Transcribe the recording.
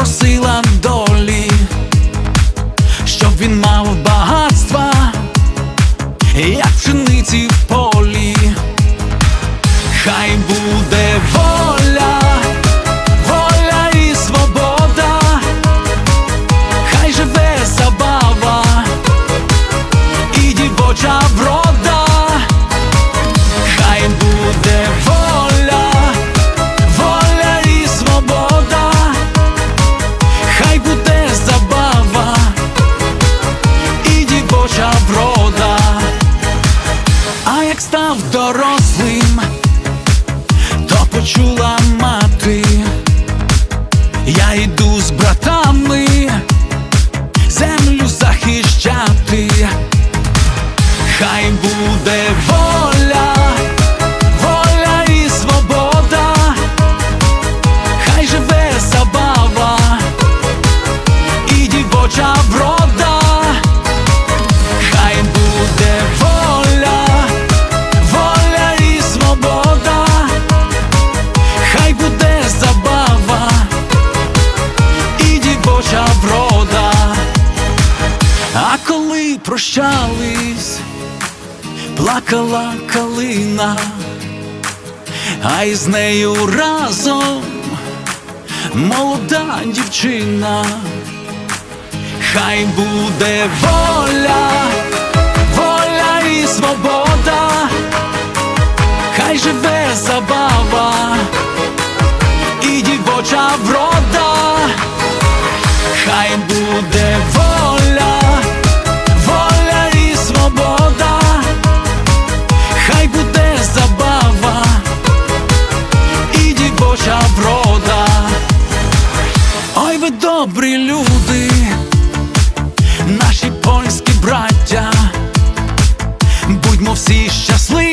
просила долі, щоб він мав багатства, як пшениці в став дорослим, то почула мати, я йду з братами землю захищати, хай буде воля, прощались, плакала калина, а із нею разом молода дівчина, хай буде воля, воля і свобода, хай живе забава і дівоча врода, хай буде воля, добрі люди, наші польські браття, будьмо всі щасливі.